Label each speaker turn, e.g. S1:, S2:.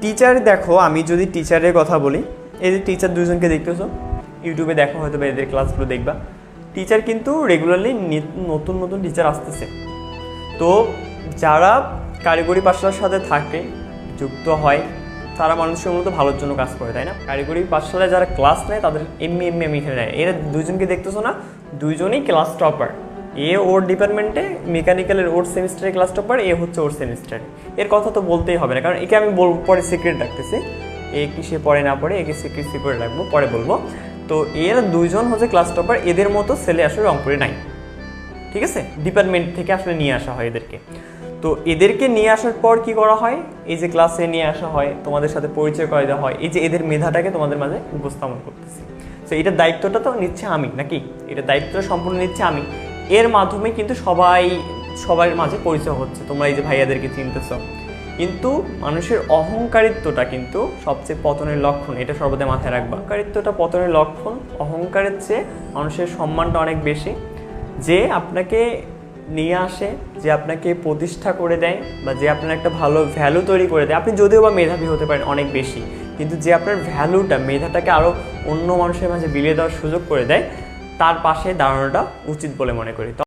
S1: Teacher দেখো, আমি যদি টিচারের কথা বলি, এই যে টিচার দুজনকে দেখতেছো ইউটিউবে দেখো হয়তো বা এদের ক্লাসগুলো দেখবা। টিচার কিন্তু রেগুলারলি নতুন নতুন টিচার আসতেছে। তো যারা কারিগরি পাঠশালার সাথে থাকে, যুক্ত হয়, তারা মানুষের মূলত ভালোর জন্য কাজ করে, তাই না? কারিগরি পাঠশালায় যারা ক্লাস নেয়, তাদের এমনি এমনি আমি খেলে নেয়। এরা দুজনকে দেখতেছো না দুইজনই ক্লাস টপার এ ওর ডিপার্টমেন্টে মেকানিক্যালের ওর সেমিস্টারে ক্লাস টপার এ হচ্ছে ওর সেমিস্টারে এর কথা তো বলতেই হবে না, কারণ একে আমি বল, পরে সিক্রেট রাখতেছি এ কি সে পরে না পড়ে একে সিক্রেট সিক্রেট রাখব, পরে বলব। তো এর দুইজন হচ্ছে ক্লাস টপার এদের মতো ছেলে আসলে রংপুরে নাই। ঠিক আছে? ডিপার্টমেন্ট থেকে আসলে নিয়ে আসা হয় এদেরকে। তো এদেরকে নিয়ে আসার পর কি করা হয়? এই যে ক্লাসে নিয়ে আসা হয়, তোমাদের সাথে পরিচয় করে দেওয়া হয়, এই যে এদের মেধাটাকে তোমাদের মাঝে উপস্থাপন করতেছি। তো এটার দায়িত্বটা তো নিচ্ছে আমি, নাকি? এটার দায়িত্বটা সম্পূর্ণ নিচ্ছে আমি। এর মাধ্যমে কিন্তু সবাই, সবার মাঝে পরিচয় হচ্ছে। তোমরা এই যে ভাইয়াদেরকে চিনতেছ। কিন্তু মানুষের অহংকারিত্বটা কিন্তু সবচেয়ে পতনের লক্ষণ, এটা সর্বদা মাথায় রাখবা। অহংকারিত্বটা পতনের লক্ষণ, অহংকারের চেয়ে মানুষের সম্মানটা অনেক বেশি। যে আপনাকে নিয়ে আসে, যে আপনাকে প্রতিষ্ঠা করে দেয়, বা যে আপনার একটা ভালো ভ্যালু তৈরি করে দেয়। আপনি যদিও বা মেধাবী হতে পারেন অনেক বেশি, কিন্তু যে আপনার ভ্যালুটা মেধাটাকে আরও অন্য মানুষের মাঝে বিলিয়ে দেওয়ার সুযোগ করে দেয় তার পাশে দাঁড়ানোটা উচিত বলে মনে করি।